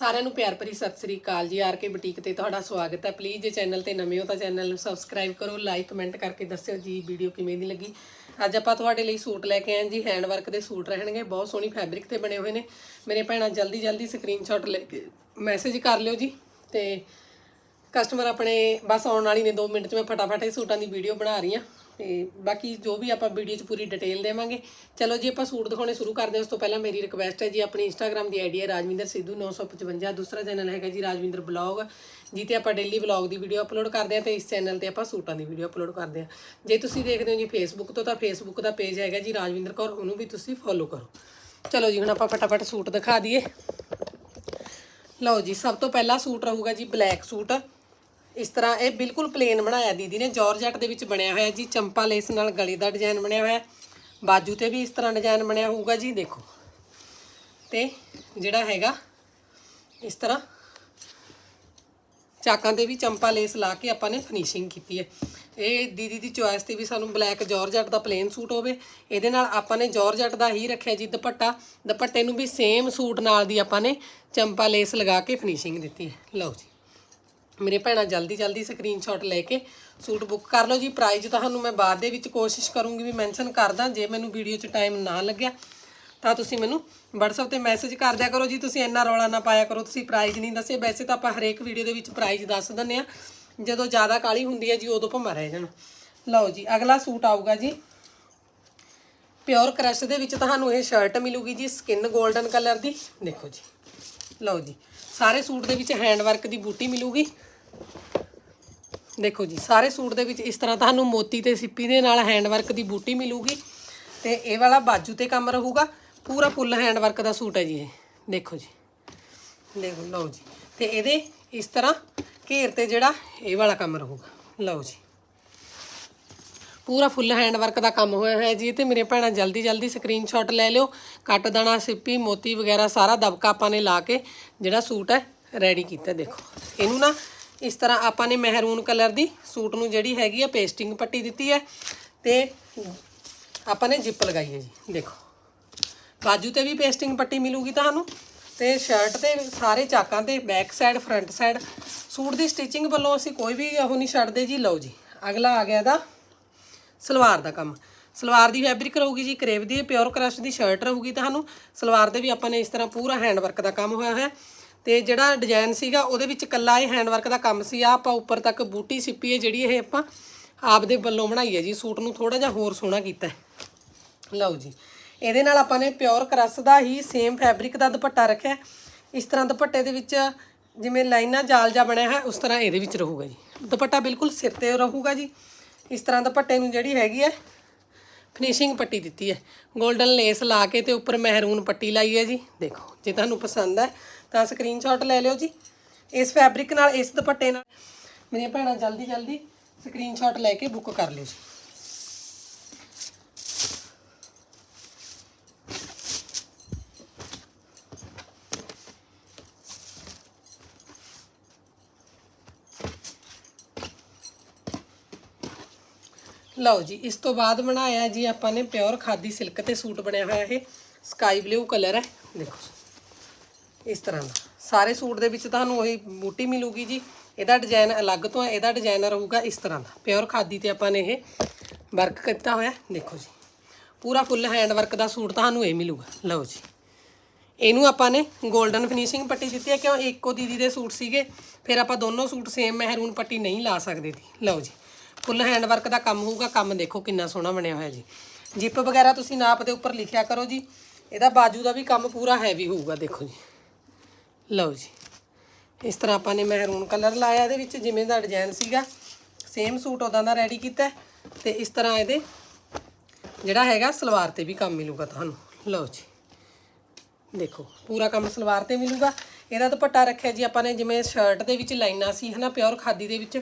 ਸਾਰਿਆਂ ਨੂੰ ਪਿਆਰ ਭਰੀ ਸਤਿ ਸ੍ਰੀ ਅਕਾਲ ਜੀ। ਆਰ ਕੇ ਬੁਟੀਕ ਤੇ ਤੁਹਾਡਾ ਸਵਾਗਤ ਹੈ। ਪਲੀਜ਼ ਜੇ ਚੈਨਲ ਤੇ ਨਵੇਂ ਹੋ ਤਾਂ ਚੈਨਲ ਨੂੰ ਸਬਸਕ੍ਰਾਈਬ ਕਰੋ, ਲਾਈਕ, ਕਮੈਂਟ ਕਰਕੇ ਦੱਸਿਓ ਜੀ ਵੀਡੀਓ ਕਿਵੇਂ ਦੀ ਲੱਗੀ। ਅੱਜ ਆਪਾਂ ਤੁਹਾਡੇ ਲਈ ਸੂਟ ਲੈ ਕੇ ਆਏ ਜੀ। ਹੈਂਡ ਵਰਕ ਦੇ ਸੂਟ ਰਹਿਣਗੇ। ਬਹੁਤ ਸੋਹਣੀ ਫੈਬਰਿਕ ਤੇ ਬਣੇ ਹੋਏ ਨੇ। ਮੇਰੇ ਭੈਣਾਂ ਜਲਦੀ ਜਲਦੀ ਸਕਰੀਨਸ਼ਾਟ ਲੈ ਕੇ ਮੈਸੇਜ ਕਰ ਲਿਓ ਜੀ। ਤੇ ਕਸਟਮਰ ਆਪਣੇ ਬਸ ਆਉਣ ਵਾਲੀ ਨੇ 2 ਮਿੰਟ 'ਚ ਮੈਂ ਫਟਾਫਟ ਇਹ ਸੂਟਾਂ ਦੀ ਵੀਡੀਓ ਬਣਾ ਰਹੀ ਹਾਂ ਤੇ ਬਾਕੀ ਜੋ ਵੀ ਆਪਾਂ ਵੀਡੀਓ 'ਚ ਪੂਰੀ ਡਿਟੇਲ ਦੇਵਾਂਗੇ। ਚਲੋ ਜੀ ਆਪਾਂ ਸੂਟ ਦਿਖਾਉਣੇ ਸ਼ੁਰੂ ਕਰਦੇ ਹਾਂ। ਉਸ ਤੋਂ ਪਹਿਲਾਂ ਮੇਰੀ ਰਿਕੁਐਸਟ ਹੈ ਜੀ, ਆਪਣੀ ਇੰਸਟਾਗ੍ਰam ਦੀ ਆਈਡੀ ਹੈ ਰਾਜਵਿੰਦਰ ਸਿੱਧੂ 955 ਦੂਸਰਾ ਚੈਨਲ ਹੈਗਾ ਜੀ ਰਾਜਵਿੰਦਰ ਬਲੌਗ ਜਿੱਤੇ ਆਪਾਂ ਡੇਲੀ ਬਲੌਗ ਦੀ ਵੀਡੀਓ ਅਪਲੋਡ ਕਰਦੇ ਹਾਂ ਤੇ ਇਸ ਚੈਨਲ ਤੇ ਆਪਾਂ ਸੂਟਾਂ ਦੀ ਵੀਡੀਓ ਅਪਲੋਡ ਕਰਦੇ ਹਾਂ। ਜੇ ਤੁਸੀਂ ਦੇਖਦੇ ਹੋ ਜੀ ਫੇਸਬੁੱਕ ਤੋਂ, ਤਾਂ ਫੇਸਬੁੱਕ ਦਾ ਪੇਜ ਹੈਗਾ ਜੀ ਰਾਜਵਿੰਦਰ ਕੌਰ, ਉਹਨੂੰ ਵੀ ਤੁਸੀਂ ਫੋਲੋ ਕਰੋ। ਚਲੋ ਜੀ, ਹੁਣ ਆਪਾਂ ਫਟਾਫਟ ਸੂਟ ਦਿਖਾ ਦਈਏ। ਲਓ ਜੀ, ਸਭ ਤੋਂ ਪਹਿਲਾ ਸੂਟ ਰਹੂਗਾ ਜੀ ਬਲੈਕ ਸੂਟ। ਇਸ ਤਰ੍ਹਾਂ ਇਹ ਬਿਲਕੁਲ ਪਲੇਨ ਬਣਾਇਆ ਦੀਦੀ ਨੇ। ਜਾਰਜਟ ਦੇ ਵਿੱਚ ਬਣਿਆ ਹੋਇਆ ਜੀ, ਚੰਪਾ ਲੇਸ ਨਾਲ ਗਲੇ ਦਾ ਡਿਜ਼ਾਈਨ ਬਣਿਆ ਹੋਇਆ। ਬਾਜੂ ਤੇ ਵੀ ਇਸ ਤਰ੍ਹਾਂ ਡਿਜ਼ਾਈਨ ਬਣਿਆ ਹੋਊਗਾ ਜੀ, ਦੇਖੋ। ਤੇ ਜਿਹੜਾ ਹੈਗਾ, ਇਸ ਤਰ੍ਹਾਂ ਚਾਕਾਂ ਤੇ ਵੀ ਚੰਪਾ ਲੇਸ ਲਾ ਕੇ ਆਪਾਂ ਨੇ ਫਿਨਿਸ਼ਿੰਗ ਕੀਤੀ ਹੈ। ਇਹ ਦੀਦੀ ਦੀ ਚੁਆਇਸ ਤੇ ਵੀ ਸਾਨੂੰ ਬਲੈਕ ਜਾਰਜਟ ਦਾ ਪਲੇਨ ਸੂਟ ਹੋਵੇ। ਇਹਦੇ ਨਾਲ ਆਪਾਂ ਨੇ ਜਾਰਜਟ ਦਾ ਹੀ ਰੱਖਿਆ ਜੀ ਦੁਪੱਟਾ। ਦੁਪੱਟੇ ਨੂੰ ਵੀ ਸੇਮ ਸੂਟ ਨਾਲ ਦੀ ਆਪਾਂ ਨੇ ਚੰਪਾ ਲੇਸ ਲਗਾ ਕੇ ਫਿਨਿਸ਼ਿੰਗ ਦਿੱਤੀ ਹੈ। ਲਓ ਜੀ। ਮੇਰੇ ਭੈਣਾਂ ਜਲਦੀ ਜਲਦੀ ਸਕਰੀਨਸ਼ਾਟ ਲੈ ਕੇ ਸੂਟ ਬੁੱਕ ਕਰ ਲਓ ਜੀ। ਪ੍ਰਾਈਜ਼ ਤੁਹਾਨੂੰ ਮੈਂ ਬਾਅਦ ਦੇ ਵਿੱਚ ਕੋਸ਼ਿਸ਼ ਕਰੂੰਗੀ ਵੀ ਮੈਂਸ਼ਨ ਕਰਦਾ ਜੇ ਮੈਨੂੰ ਵੀਡੀਓ 'ਚ ਟਾਈਮ ਨਾ ਲੱਗਿਆ, ਤਾਂ ਤੁਸੀਂ ਮੈਨੂੰ WhatsApp ਤੇ ਮੈਸੇਜ ਕਰ ਦਿਆ ਕਰੋ ਜੀ। ਤੁਸੀਂ ਇੰਨਾ ਰੌਲਾ ਨਾ ਪਾਇਆ ਕਰੋ। ਤੁਸੀਂ ਪ੍ਰਾਈਜ਼ ਨਹੀਂ ਦੱਸੇ। ਵੈਸੇ ਤਾਂ ਆਪਾਂ ਹਰੇਕ ਵੀਡੀਓ ਦੇ ਵਿੱਚ ਪ੍ਰਾਈਜ਼ ਦੱਸ ਦਿੰਦੇ ਆ ਜਦੋਂ ਜ਼ਿਆਦਾ ਕਾਲੀ ਹੁੰਦੀ ਹੈ ਜੀ, ਉਦੋਂ ਭੰਮਾ ਰਹਿ ਜਾਣ। ਲਓ ਜੀ, ਅਗਲਾ ਸੂਟ ਆਊਗਾ ਜੀ। ਪਿਓਰ ਕ੍ਰਸ਼ ਦੇ ਵਿੱਚ ਤੁਹਾਨੂੰ ਇਹ ਸ਼ਰਟ ਮਿਲੂਗੀ ਜੀ ਸਕਿਨ 골ਡਨ ਕਲਰ ਦੀ। ਦੇਖੋ ਜੀ। ਲਓ ਜੀ, ਸਾਰੇ ਸੂਟ ਦੇ ਵਿੱਚ ਹੈਂਡ ਵਰਕ ਦੀ ਬੂਟੀ ਮਿਲੂਗੀ। ਦੇਖੋ ਜੀ, ਸਾਰੇ ਸੂਟ ਦੇ ਵਿੱਚ ਇਸ ਤਰ੍ਹਾਂ ਤੁਹਾਨੂੰ ਮੋਤੀ ਤੇ ਸਿੱਪੀ ਦੇ ਨਾਲ ਹੈਂਡਵਰਕ ਦੀ ਬੂਟੀ ਮਿਲੂਗੀ ਤੇ ਇਹ ਵਾਲਾ ਬਾਜੂ ਤੇ ਕੰਮ ਰਹੂਗਾ। ਪੂਰਾ ਫੁੱਲ ਹੈਂਡ ਵਰਕ ਦਾ ਸੂਟ ਹੈ ਜੀ ਇਹ। ਦੇਖੋ ਜੀ। ਦੇਖੋ, ਲਓ ਜੀ। ਤੇ ਇਹਦੇ ਇਸ ਤਰ੍ਹਾਂ ਘੇਰ ਤੇ ਜਿਹੜਾ ਇਹ ਵਾਲਾ ਕੰਮ ਰਹੂਗਾ। ਲਓ ਜੀ। ਪੂਰਾ ਫੁੱਲ ਹੈਂਡ ਵਰਕ ਦਾ ਕੰਮ ਹੋਇਆ ਹੈ ਜੀ ਤੇ। ਮੇਰੇ ਭੈਣਾਂ, ਜਲਦੀ ਜਲਦੀ ਸਕਰੀਨਸ਼ਾਟ ਲੈ ਲਿਓ। ਕੱਟ ਦਾਣਾ, ਸਿੱਪੀ, ਮੋਤੀ ਵਗੈਰਾ ਸਾਰਾ ਦਬਕਾ ਆਪਾਂ ਨੇ ਲਾ ਕੇ ਜਿਹੜਾ ਸੂਟ ਹੈ ਰੈਡੀ ਕੀਤਾ। ਦੇਖੋ। ਇਹਨੂੰ ਨਾ ਇਸ ਤਰ੍ਹਾਂ ਆਪਾਂ ਨੇ ਮਹਿਰੂਨ ਕਲਰ ਦੀ ਸੂਟ ਨੂੰ ਜਿਹੜੀ ਹੈਗੀ ਆ ਪੇਸਟਿੰਗ ਪੱਟੀ ਦਿੱਤੀ ਹੈ ਤੇ ਆਪਾਂ ਨੇ ਜਿੱਪ ਲਗਾਈ ਹੈ ਜੀ, ਦੇਖੋ। ਬਾਜੂ ਤੇ ਵੀ ਪੇਸਟਿੰਗ ਪੱਟੀ ਮਿਲੂਗੀ ਤੁਹਾਨੂੰ ਤੇ ਸ਼ਰਟ ਤੇ ਸਾਰੇ ਚਾਕਾਂ ਤੇ back side front side suit ਦੀ ਸਟਿਚਿੰਗ ਵੱਲੋਂ ਅਸੀਂ ਕੋਈ ਵੀ ਉਹ ਨਹੀਂ ਛੱਡਦੇ ਜੀ, ਲਓ ਜੀ, ਅਗਲਾ ਆ ਗਿਆ ਦਾ ਸਲਵਾਰ ਦਾ ਕੰਮ। ਸਲਵਾਰ ਦੀ ਫੈਬਰਿਕ ਰਹੂਗੀ ਜੀ, ਕਰੇਵ ਦੀ ਪਿਓਰ ਕ੍ਰਸ਼ ਦੀ ਸ਼ਰਟ ਰਹੂਗੀ ਤੁਹਾਨੂੰ। ਸਲਵਾਰ 'ਤੇ ਵੀ ਆਪਾਂ ਨੇ ਇਸ ਤਰ੍ਹਾਂ ਪੂਰਾ ਹੈਂਡ ਵਰਕ ਦਾ ਕੰਮ ਹੋਇਆ ਹੋਇਆ। ਤੇ ਜਿਹੜਾ ਡਿਜ਼ਾਈਨ ਸੀਗਾ, ਉਹਦੇ ਵਿੱਚ ਕੱਲਾ ਇਹ ਹੈਂਡਵਰਕ ਦਾ ਕੰਮ ਸੀ। ਆ ਆਪਾਂ ਉੱਪਰ ਤੱਕ ਬੂਟੀ ਸਿੱਪੀ ਹੈ, ਜਿਹੜੀ ਇਹ ਆਪਾਂ ਆਪ ਦੇ ਵੱਲੋਂ ਬਣਾਈ ਹੈ ਜੀ। ਸੂਟ ਨੂੰ ਥੋੜਾ ਜਿਹਾ ਹੋਰ ਸੋਹਣਾ ਕੀਤਾ ਲਓ ਜੀ। ਇਹਦੇ ਨਾਲ ਆਪਾਂ ਨੇ ਪਿਓਰ ਕਰਸ ਦਾ ਹੀ ਸੇਮ ਫੈਬਰਿਕ ਦਾ ਦੁਪੱਟਾ ਰੱਖਿਆ ਇਸ ਤਰ੍ਹਾਂ ਦੁਪੱਟੇ ਦੇ ਵਿੱਚ ਜਿਵੇਂ ਲਾਈਨਾਂ ਜਾਲ ਜਾ ਬਣਿਆ ਹੈ ਉਸ ਤਰ੍ਹਾਂ ਇਹਦੇ ਵਿੱਚ ਰਹੂਗਾ ਜੀ। ਦੁਪੱਟਾ ਬਿਲਕੁਲ ਸਿਰ ਤੇ ਰਹੂਗਾ ਜੀ। ਇਸ ਤਰ੍ਹਾਂ ਦੁਪੱਟੇ ਨੂੰ ਜਿਹੜੀ ਹੈਗੀ ਹੈ ਫਿਨਿਸ਼ਿੰਗ ਪੱਟੀ ਦਿੱਤੀ ਹੈ। 골ਡਨ ਲੇਸ ਲਾ ਕੇ ਤੇ ਉੱਪਰ ਮਹਿਰੂਨ ਪੱਟੀ ਲਾਈ ਹੈ ਜੀ। ਦੇਖੋ, ਜੇ ਤੁਹਾਨੂੰ ਪਸੰਦ ਹੈ ਤਾਂ ਸਕਰੀਨਸ਼ਾਟ ਲੈ ਲਿਓ ਜੀ। ਇਸ ਫੈਬਰਿਕ ਨਾਲ, ਇਸ ਦੁਪੱਟੇ ਨਾਲ। ਮੇਰੀਆਂ ਭੈਣਾਂ, ਜਲਦੀ ਜਲਦੀ ਸਕਰੀਨਸ਼ਾਟ ਲੈ ਕੇ ਬੁੱਕ ਕਰ ਲਿਓ ਜੀ। ਲਓ ਜੀ, ਇਸ ਤੋਂ ਬਾਅਦ ਬਣਾਇਆ ਜੀ ਆਪਾਂ ਨੇ ਪਿਓਰ ਖਾਦੀ ਸਿਲਕ ਤੇ ਸੂਟ ਬਣਿਆ ਹੋਇਆ ਇਹ। ਸਕਾਈ ਬਲੂ ਕਲਰ ਹੈ। ਦੇਖੋ ਇਸ ਤਰ੍ਹਾਂ ਦਾ। ਸਾਰੇ ਸੂਟ ਦੇ ਵਿੱਚ ਤੁਹਾਨੂੰ ਉਹੀ ਬੂਟੀ ਮਿਲੂਗੀ ਜੀ। ਇਹਦਾ ਡਿਜ਼ਾਈਨ ਅਲੱਗ ਤੋਂ ਹੈ ਇਹਦਾ ਡਿਜ਼ਾਈਨ ਰਹੂਗਾ ਇਸ ਤਰ੍ਹਾਂ ਦਾ। ਪਿਓਰ ਖਾਦੀ ਤੇ ਆਪਾਂ ਨੇ ਇਹ ਵਰਕ ਕੀਤਾ ਹੋਇਆ। ਦੇਖੋ ਜੀ। ਪੂਰਾ ਫੁੱਲ ਹੈਂਡ ਵਰਕ ਦਾ ਸੂਟ ਤੁਹਾਨੂੰ ਇਹ ਮਿਲੂਗਾ। ਲਓ ਜੀ। ਇਹਨੂੰ ਆਪਾਂ ਨੇ 골ਡਨ ਫਿਨਿਸ਼ਿੰਗ ਪੱਟੀ ਦਿੱਤੀ ਹੈ। ਕਿਉਂ? ਇੱਕੋ ਦੀਦੀ ਦੇ ਸੂਟ ਸੀਗੇ। ਫਿਰ ਆਪਾਂ ਦੋਨੋਂ ਸੂਟ ਸੇਮ ਮਹਿਰੂਨ ਪੱਟੀ ਨਹੀਂ ਲਾ ਸਕਦੇ ਸੀ। ਲਓ ਜੀ। ਫੁੱਲ ਹੈਂਡ ਵਰਕ ਦਾ ਕੰਮ ਹੋਊਗਾ। ਕੰਮ ਦੇਖੋ ਕਿੰਨਾ ਸੋਹਣਾ ਬਣਿਆ ਹੋਇਆ ਜੀ। ਜਿਪ ਵਗੈਰਾ ਤੁਸੀਂ ਨਾਪ ਦੇ ਉੱਪਰ ਲਿਖਿਆ ਕਰੋ ਜੀ। ਇਹਦਾ ਬਾਜੂ ਦਾ ਵੀ ਕੰਮ ਪੂਰਾ ਹੈਵੀ ਹੋਊਗਾ, ਦੇਖੋ ਜੀ। ਲਓ ਜੀ। ਇਸ ਤਰ੍ਹਾਂ ਆਪਾਂ ਨੇ ਮਹਿਰੂਨ ਕਲਰ ਲਾਇਆ ਇਹਦੇ ਵਿੱਚ, ਜਿਵੇਂ ਦਾ ਡਿਜ਼ਾਈਨ ਸੀਗਾ। ਸੇਮ ਸੂਟ ਉਦਾਂ ਦਾ ਰੈਡੀ ਕੀਤਾ ਹੈ। ਤੇ ਇਸ ਤਰ੍ਹਾਂ ਇਹਦੇ ਜਿਹੜਾ ਹੈਗਾ, ਸਲਵਾਰ ਤੇ ਵੀ ਕੰਮ ਮਿਲੂਗਾ ਤੁਹਾਨੂੰ। ਲਓ ਜੀ। ਦੇਖੋ, ਪੂਰਾ ਕੰਮ ਸਲਵਾਰ ਤੇ ਮਿਲੂਗਾ। ਇਹਦਾ ਦੁਪੱਟਾ ਰੱਖਿਆ ਜੀ ਆਪਾਂ ਨੇ, ਜਿਵੇਂ ਸ਼ਰਟ ਦੇ ਵਿੱਚ ਲਾਈਨਾਂ ਸੀ, ਹਨਾ ਪਿਓਰ ਖਾਦੀ ਦੇ ਵਿੱਚ।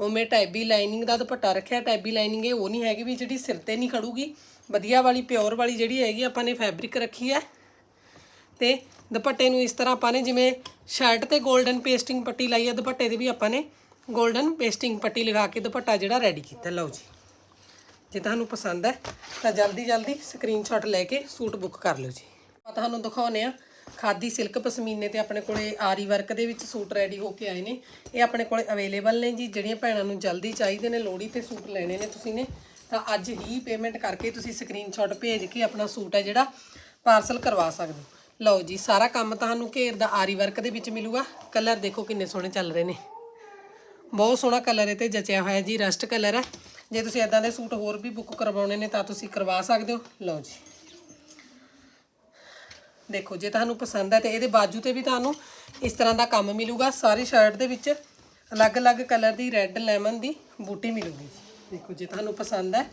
ਉਵੇਂ ਟੈਬੀ ਲਾਈਨਿੰਗ ਦਾ ਦੁਪੱਟਾ ਰੱਖਿਆ। ਟੈਬੀ ਲਾਈਨਿੰਗ ਇਹ ਉਹ ਨਹੀਂ ਹੈਗੀ ਵੀ ਜਿਹੜੀ ਸਿਰ ਤੇ ਨਹੀਂ ਖੜੂਗੀ। ਵਧੀਆ ਵਾਲੀ ਪਿਓਰ ਵਾਲੀ ਜਿਹੜੀ ਹੈਗੀ, ਆਪਾਂ ਨੇ ਫੈਬਰਿਕ ਰੱਖੀ ਹੈ। ਤੇ ਦੁਪੱਟੇ ਨੂੰ ਇਸ ਤਰ੍ਹਾਂ ਆਪਾਂ ਨੇ ਜਿਵੇਂ ਸ਼ਰਟ ਤੇ 골ਡਨ ਪੇਸਟਿੰਗ ਪੱਟੀ ਲਾਈ ਹੈ ਦੁਪੱਟੇ ਦੇ ਵੀ ਆਪਾਂ ਨੇ 골ਡਨ ਪੇਸਟਿੰਗ ਪੱਟੀ ਲਗਾ ਕੇ ਦੁਪੱਟਾ ਜਿਹੜਾ ਰੈਡੀ ਕੀਤਾ। ਲਓ ਜੀ। ਜੇ ਤੁਹਾਨੂੰ ਪਸੰਦ ਹੈ, ਤਾਂ ਜਲਦੀ ਜਲਦੀ ਸਕਰੀਨਸ਼ਾਟ ਲੈ ਕੇ ਸੂਟ ਬੁੱਕ ਕਰ ਲਓ ਜੀ। ਆਪਾਂ ਤੁਹਾਨੂੰ ਦਿਖਾਉਨੇ ਆ ਖਾਦੀ ਸਿਲਕ ਪਸ਼ਮੀਨੇ ਤੇ ਆਪਣੇ ਕੋਲੇ ਆਰੀ ਵਰਕ ਦੇ ਵਿੱਚ ਸੂਟ ਰੈਡੀ ਹੋ ਕੇ ਆਏ ਨੇ। ਇਹ ਆਪਣੇ ਕੋਲੇ ਅਵੇਲੇਬਲ ਨੇ ਜੀ, ਜਿਹੜੀਆਂ ਭੈਣਾਂ ਨੂੰ ਜਲਦੀ ਚਾਹੀਦੇ ਨੇ, ਲੋਹੜੀ ਤੇ ਸੂਟ ਲੈਣੇ ਨੇ ਤੁਸੀਂ ਨੇ, ਤਾਂ ਅੱਜ ਹੀ ਪੇਮੈਂਟ ਕਰਕੇ ਤੁਸੀਂ ਸਕਰੀਨਸ਼ਾਟ ਭੇਜ ਕੇ ਆਪਣਾ ਸੂਟ ਹੈ ਜਿਹੜਾ ਪਾਰਸਲ ਕਰਵਾ ਸਕਦੇ ਹੋ। ਲਓ ਜੀ, ਸਾਰਾ ਕੰਮ ਤੁਹਾਨੂੰ ਘੇਰ ਦਾ ਆਰੀ ਵਰਕ ਦੇ ਵਿੱਚ ਮਿਲੂਗਾ। ਕਲਰ ਦੇਖੋ ਕਿੰਨੇ ਸੋਹਣੇ ਚੱਲ ਰਹੇ ਨੇ। ਬਹੁਤ ਸੋਹਣਾ ਕਲਰ ਇਹ ਤੇ ਜਚਿਆ ਹੋਇਆ ਜੀ ਰਸਟ ਕਲਰ ਹੈ। ਜੇ ਤੁਸੀਂ ਇਦਾਂ ਦੇ ਸੂਟ ਹੋਰ ਵੀ ਬੁੱਕ ਕਰਵਾਉਣੇ ਨੇ ਤਾਂ ਤੁਸੀਂ ਕਰਵਾ ਸਕਦੇ ਹੋ। ਲਓ ਜੀ। ਦੇਖੋ, ਜੇ ਤੁਹਾਨੂੰ ਪਸੰਦ ਹੈ ਤੇ ਇਹਦੇ ਬਾਜੂ ਤੇ ਵੀ ਤੁਹਾਨੂੰ ਇਸ ਤਰ੍ਹਾਂ ਦਾ ਕੰਮ ਮਿਲੂਗਾ। ਸਾਰੀ ਸ਼ਰਟ ਦੇ ਵਿੱਚ ਅਲੱਗ-ਅਲੱਗ ਕਲਰ ਦੀ ਰੈੱਡ ਲੈਮਨ ਦੀ ਬੂਟੀ ਮਿਲੂਗੀ। ਜੀ ਦੇਖੋ, ਜੇ ਤੁਹਾਨੂੰ ਪਸੰਦ ਹੈ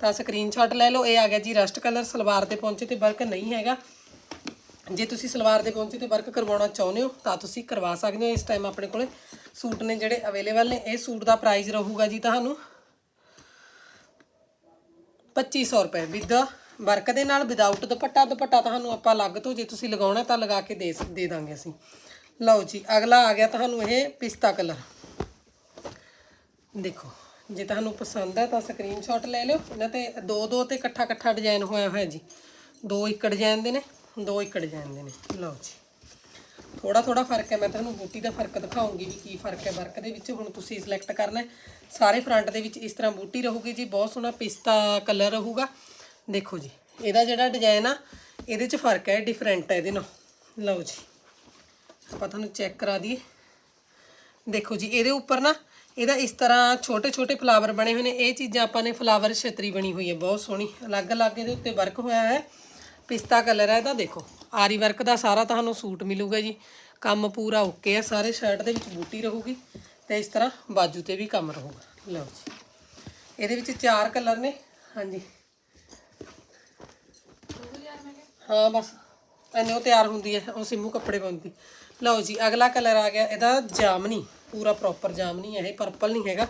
ਤਾਂ ਸਕਰੀਨਸ਼ਾਟ ਲੈ ਲਓ। ਇਹ ਆ ਗਿਆ ਜੀ ਰਸਟ ਕਲਰ ਸਲਵਾਰ ਤੇ ਪਹੁੰਚੇ ਤੇ ਵਰਕ ਨਹੀਂ ਹੈਗਾ। ਜੇ ਤੁਸੀਂ ਸਲਵਾਰ ਦੇ ਪਹੁੰਚੇ ਤੇ ਵਰਕ ਕਰਵਾਉਣਾ ਚਾਹੁੰਦੇ ਹੋ, ਤਾਂ ਤੁਸੀਂ ਕਰਵਾ ਸਕਦੇ ਹੋ। ਇਸ ਟਾਈਮ ਆਪਣੇ ਕੋਲੇ ਸੂਟ ਨੇ ਜਿਹੜੇ ਅਵੇਲੇਬਲ ਨੇ। ਇਹ ਸੂਟ ਦਾ ਪ੍ਰਾਈਸ ਰਹੂਗਾ ਜੀ ਤੁਹਾਨੂੰ 2500 ਰੁਪਏ। ਵਿਦ ਵਰਕ ਦੇ ਨਾਲ ਵਿਦਆਊਟ ਦੁਪੱਟਾ ਦੁਪੱਟਾ ਤੁਹਾਨੂੰ ਆਪਾਂ ਅਲੱਗ ਤੋਂ ਜੇ ਤੁਸੀਂ ਲਗਾਉਣਾ ਤਾਂ ਲਗਾ ਕੇ ਦੇ ਦੇ ਦਾਂਗੇ ਅਸੀਂ। ਲਓ ਜੀ, ਅਗਲਾ ਆ ਗਿਆ ਤੁਹਾਨੂੰ ਇਹ ਪਿਸਤਾ ਕਲਰ। ਦੇਖੋ, ਜੇ ਤੁਹਾਨੂੰ ਪਸੰਦ ਹੈ ਤਾਂ ਸਕਰੀਨਸ਼ਾਟ ਲੈ ਲਿਓ। ਇਹਨਾਂ ਤੇ ਦੋ ਦੋ ਤੇ ਇਕੱਠਾ ਇਕੱਠਾ ਡਿਜ਼ਾਈਨ ਹੋਇਆ ਹੋਇਆ ਜੀ। ਦੋ ਇੱਕ ਡਿਜ਼ਾਈਨ ਦੇ ਨੇ। ਦੋ ਇੱਕ ਡਿਜ਼ਾਈਨ ਦੇ ਨੇ। ਲਓ ਜੀ। ਥੋੜਾ ਥੋੜਾ ਫ਼ਰਕ ਹੈ। ਮੈਂ ਤੁਹਾਨੂੰ ਬੂਟੀ ਦਾ ਫ਼ਰਕ ਦਿਖਾਉਂਗੀ ਵੀ ਕੀ ਫ਼ਰਕ ਹੈ ਵਰਕ ਦੇ ਵਿੱਚ। ਹੁਣ ਤੁਸੀਂ ਸਿਲੈਕਟ ਕਰਨਾ ਸਾਰੇ ਫਰੰਟ ਦੇ ਵਿੱਚ ਇਸ ਤਰ੍ਹਾਂ ਬੂਟੀ ਰਹੂਗੀ ਜੀ। ਬਹੁਤ ਸੋਹਣਾ ਪਿਸਤਾ ਕਲਰ ਰਹੂਗਾ। ਦੇਖੋ ਜੀ, ਇਹਦਾ ਜਿਹੜਾ ਡਿਜ਼ਾਈਨ ਆ, ਇਹਦੇ 'ਚ ਫ਼ਰਕ ਹੈ। ਡਿਫਰੈਂਟ ਹੈ ਇਹਦੇ ਨਾਲ। ਲਓ ਜੀ। ਆਪਾਂ ਤੁਹਾਨੂੰ ਚੈੱਕ ਕਰਾ ਦਈਏ। ਦੇਖੋ ਜੀ, ਇਹਦੇ ਉੱਪਰ ਨਾ, ਇਹਦਾ ਇਸ ਤਰ੍ਹਾਂ ਛੋਟੇ ਛੋਟੇ ਫਲਾਵਰ ਬਣੇ ਹੋਏ ਨੇ। ਇਹ ਚੀਜ਼ਾਂ ਆਪਾਂ ਨੇ ਫਲਾਵਰ ਛਤਰੀ ਬਣੀ ਹੋਈ ਹੈ। ਬਹੁਤ ਸੋਹਣੀ। ਅਲੱਗ-ਅਲੱਗ ਇਹਦੇ ਉੱਤੇ ਵਰਕ ਹੋਇਆ ਹੈ। ਪਿਸਤਾ ਕਲਰ ਹੈ ਇਹਦਾ ਦੇਖੋ। ਆਰੀ ਵਰਕ ਦਾ ਸਾਰਾ ਤੁਹਾਨੂੰ ਸੂਟ ਮਿਲੂਗਾ ਜੀ। ਕੰਮ ਪੂਰਾ ਓਕੇ ਹੈ, ਸਾਰੇ ਸ਼ਰਟ ਦੇ ਵਿੱਚ ਬੂਟੀ ਰਹੂਗੀ ਤੇ ਇਸ ਤਰ੍ਹਾਂ ਬਾਜੂ ਤੇ ਵੀ ਕੰਮ ਰਹੂਗਾ। ਲਓ ਜੀ। ਇਹਦੇ ਵਿੱਚ ਚਾਰ ਕਲਰ ਨੇ। ਹਾਂਜੀ। ਹਾਂ, ਬਸ। ਐਨੇ ਉਹ ਤਿਆਰ ਹੁੰਦੀ ਹੈ, ਉਹ ਸਿੰਮੂ ਕੱਪੜੇ ਪਾਉਂਦੀ। ਲਓ ਜੀ, ਅਗਲਾ ਕਲਰ ਆ ਗਿਆ ਇਹਦਾ ਜਾਮਨੀ। ਪੂਰਾ ਪ੍ਰੋਪਰ ਜਾਮਨੀ ਹੈ, ਇਹ ਪਰਪਲ ਨਹੀਂ ਹੈਗਾ।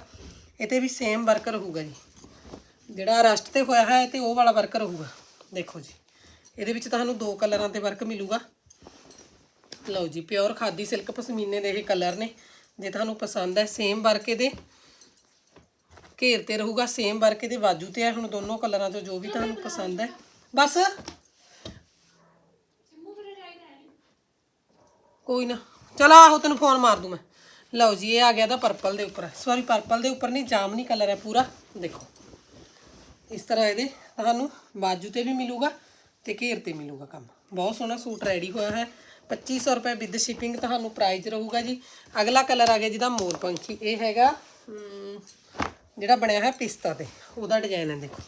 ਇਹ ਤੇ ਵੀ ਸੇਮ ਵਰਕ ਰਹੂਗਾ ਜੀ। ਜਿਹੜਾ ਰਸਟ ਤੇ ਹੋਇਆ ਹੈ, ਤੇ ਉਹ ਵਾਲਾ ਵਰਕ ਰਹੂਗਾ। ਦੇਖੋ ਜੀ। ਇਹਦੇ ਵਿੱਚ ਤੁਹਾਨੂੰ ਦੋ ਕਲਰਾਂ ਤੇ ਵਰਕ ਮਿਲੂਗਾ। ਲਓ ਜੀ, ਪਿਓਰ ਖਾਦੀ ਸਿਲਕ ਪਸ਼ਮੀਨੇ ਦੇ ਇਹ ਕਲਰ ਨੇ। ਜੇ ਤੁਹਾਨੂੰ ਪਸੰਦ ਹੈ ਸੇਮ ਵਰਕ ਇਹਦੇ। ਘੇਰ ਤੇ ਰਹੂਗਾ ਸੇਮ ਵਰਕ ਇਹਦੇ ਬਾਜੂ ਤੇ ਹੈ ਹੁਣ ਦੋਨੋਂ ਕਲਰਾਂ ਚੋਂ ਜੋ ਵੀ ਤੁਹਾਨੂੰ ਪਸੰਦ ਹੈ। ਬਸ। ਕੋਈ ਨਾ। ਚਲ, ਆਹੋ ਤੈਨੂੰ ਫੋਨ ਮਾਰ ਦੂੰ ਮੈਂ। ਲਓ ਜੀ, ਇਹ ਆ ਗਿਆ ਦਾ ਪਰਪਲ ਦੇ ਉੱਪਰ। ਸੌਰੀ ਪਰਪਲ ਦੇ ਉੱਪਰ ਨਹੀਂ, ਜਾਮਨੀ ਕਲਰ ਹੈ ਪੂਰਾ। ਦੇਖੋ। ਇਸ ਤਰ੍ਹਾਂ ਇਹਦੇ ਤੁਹਾਨੂੰ ਬਾਜੂ ਤੇ ਵੀ ਮਿਲੂਗਾ। ਤੇ ਘੇਰ ਤੇ ਮਿਲੂਗਾ ਕੰਮ। ਬਹੁਤ ਸੋਹਣਾ ਸੂਟ ਰੈਡੀ ਹੋਇਆ ਹੈ। 2500 ਰੁਪਏ ਵਿਦ ਸ਼ਿਪਿੰਗ ਤੁਹਾਨੂੰ ਪ੍ਰਾਈਸ ਰਹੂਗਾ ਜੀ। ਅਗਲਾ ਕਲਰ ਆ ਗਿਆ ਜਿਹਦਾ ਮੋਰ ਪੰਖੀ ਇਹ ਹੈਗਾ ਜਿਹੜਾ ਬਣਿਆ ਹੈ ਪਿਸਤਾ ਤੇ। ਉਹਦਾ ਡਿਜ਼ਾਈਨ ਹੈ ਦੇਖੋ।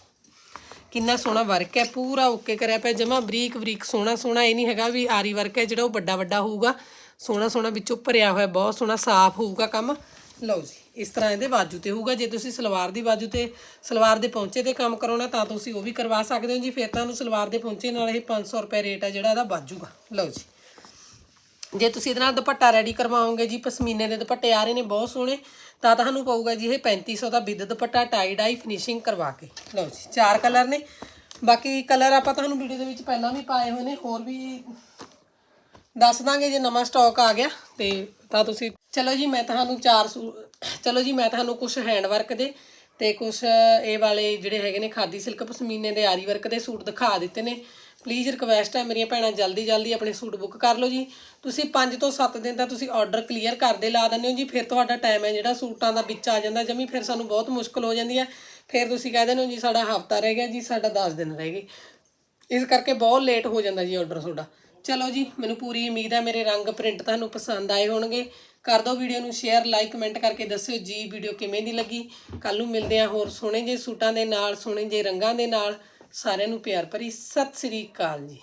ਕਿੰਨਾ ਸੋਹਣਾ ਵਰਕ ਹੈ। ਪੂਰਾ ਓਕੇ ਕਰਿਆ ਪਿਆ। ਜਮਾ ਬਰੀਕ ਬਰੀਕ, ਸੋਹਣਾ ਸੋਹਣਾ। ਇਹ ਨਹੀਂ ਹੈਗਾ ਵੀ ਆਰੀ ਵਰਕ ਹੈ, ਜਿਹੜਾ ਉਹ ਵੱਡਾ ਵੱਡਾ ਹੋਊਗਾ। ਸੋਹਣਾ ਸੋਹਣਾ ਵਿੱਚੋਂ ਭਰਿਆ ਹੋਇਆ, ਬਹੁਤ ਸੋਹਣਾ ਸਾਫ਼ ਹੋਊਗਾ ਕੰਮ। ਲਓ ਜੀ, ਇਸ ਤਰ੍ਹਾਂ ਇਹਦੇ ਬਾਜੂ ਤੇ ਹੋਊਗਾ। ਜੇ ਤੁਸੀਂ ਸਲਵਾਰ ਦੀ ਬਾਜੂ ਤੇ ਸਲਵਾਰ ਦੇ ਪੌਂਚੇ ਤੇ ਕੰਮ ਕਰਾਉਣਾ ਤਾਂ ਤੁਸੀਂ ਉਹ ਵੀ ਕਰਵਾ ਸਕਦੇ ਹੋ ਜੀ। ਫਿਰ ਤੁਹਾਨੂੰ ਸਲਵਾਰ ਦੇ ਪੌਂਚੇ ਨਾਲ ਇਹ 500 ਰੁਪਏ ਰੇਟ ਹੈ ਜਿਹੜਾ ਇਹਦਾ ਬਾਜੂਗਾ। ਲਓ ਜੀ। ਜੇ ਤੁਸੀਂ ਇਹਦੇ ਨਾਲ ਦੁਪੱਟਾ ਰੈਡੀ ਕਰਵਾਓਗੇ ਜੀ, ਪਸ਼ਮੀਨੇ ਦੇ ਦੁਪੱਟੇ ਆ ਰਹੇ ਨੇ, ਬਹੁਤ ਸੋਹਣੇ, ਤਾਂ ਤੁਹਾਨੂੰ ਪਊਗਾ ਜੀ ਇਹ 3500 ਦਾ ਵਿਦ ਦੁਪੱਟਾ ਟਾਈ ਡਾਈ ਫਿਨਿਸ਼ਿੰਗ ਕਰਵਾ ਕੇ। ਲਓ ਜੀ, ਚਾਰ ਕਲਰ ਨੇ। ਬਾਕੀ ਕਲਰ ਆਪਾਂ ਤੁਹਾਨੂੰ ਵੀਡੀਓ ਦੇ ਵਿੱਚ ਪਹਿਲਾਂ ਵੀ ਪਾਏ ਹੋਏ ਨੇ, ਹੋਰ ਵੀ ਦੱਸ ਦਾਂਗੇ ਜੇ ਨਵਾਂ ਸਟਾਕ ਆ ਗਿਆ ਤੇ ਤਾਂ ਤੁਸੀਂ, ਚਲੋ ਜੀ, ਮੈਂ ਤੁਹਾਨੂੰ ਚਾਰ ਸੂਟ ਚਲੋ ਜੀ, ਮੈਂ ਤੁਹਾਨੂੰ ਕੁਝ ਹੈਂਡ ਵਰਕ ਦੇ ਤੇ ਕੁਝ ਇਹ ਵਾਲੇ ਜਿਹੜੇ ਹੈਗੇ ਨੇ ਖਾਦੀ ਸਿਲਕ ਪਸ਼ਮੀਨੇ ਦੇ ਆਰੀ ਵਰਕ ਦੇ ਸੂਟ ਦਿਖਾ ਦਿੱਤੇ ਨੇ। ਪਲੀਜ਼ ਰਿਕਵੈਸਟ ਹੈ, ਮੇਰੀਆਂ ਭੈਣਾਂ ਜਲਦੀ ਜਲਦੀ ਆਪਣੇ ਸੂਟ ਬੁੱਕ ਕਰ ਲਓ ਜੀ। ਤੁਸੀਂ 5 ਤੋਂ 7 ਦਿਨ ਦਾ ਤੁਸੀਂ ਆਰਡਰ ਕਲੀਅਰ ਕਰਦੇ ਲਾ ਦਿੰਦੇ ਹੋ ਜੀ, ਫਿਰ ਤੁਹਾਡਾ ਟਾਈਮ ਹੈ ਜਿਹੜਾ ਸੂਟਾਂ ਦਾ ਵਿੱਚ ਆ ਜਾਂਦਾ, ਜਮੀ ਫਿਰ ਸਾਨੂੰ ਬਹੁਤ ਮੁਸ਼ਕਲ ਹੋ ਜਾਂਦੀ ਹੈ। ਫਿਰ ਤੁਸੀਂ ਕਹਿ ਦਿੰਦੇ ਹੋ ਜੀ, ਸਾਡਾ ਹਫਤਾ ਰਹਿ ਗਿਆ ਜੀ, ਸਾਡਾ 10 ਦਿਨ ਰਹਿ ਗਏ। ਇਸ ਕਰਕੇ ਬਹੁਤ ਲੇਟ ਹੋ ਜਾਂਦਾ ਜੀ ਆਰਡਰ ਤੁਹਾਡਾ। ਚਲੋ ਜੀ, ਮੈਨੂੰ ਪੂਰੀ ਉਮੀਦ ਹੈ ਮੇਰੇ ਰੰਗ ਪ੍ਰਿੰਟ ਤੁਹਾਨੂੰ ਪਸੰਦ ਆਏ ਹੋਣਗੇ। ਕਰ ਦਿਓ ਵੀਡੀਓ ਨੂੰ ਸ਼ੇਅਰ ਲਾਈਕ ਕਮੈਂਟ ਕਰਕੇ ਦੱਸਿਓ ਜੀ ਵੀਡੀਓ ਕਿਵੇਂ ਦੀ ਲੱਗੀ। ਕੱਲ ਨੂੰ ਮਿਲਦੇ ਆ ਹੋਰ ਸੋਹਣੇ ਜੇ ਸੂਟਾਂ ਦੇ ਨਾਲ, ਸੋਹਣੇ ਜੇ ਰੰਗਾਂ ਦੇ ਨਾਲ। ਸਾਰਿਆਂ ਨੂੰ ਪਿਆਰ ਭਰੀ ਸਤਿ ਸ੍ਰੀ ਅਕਾਲ ਜੀ।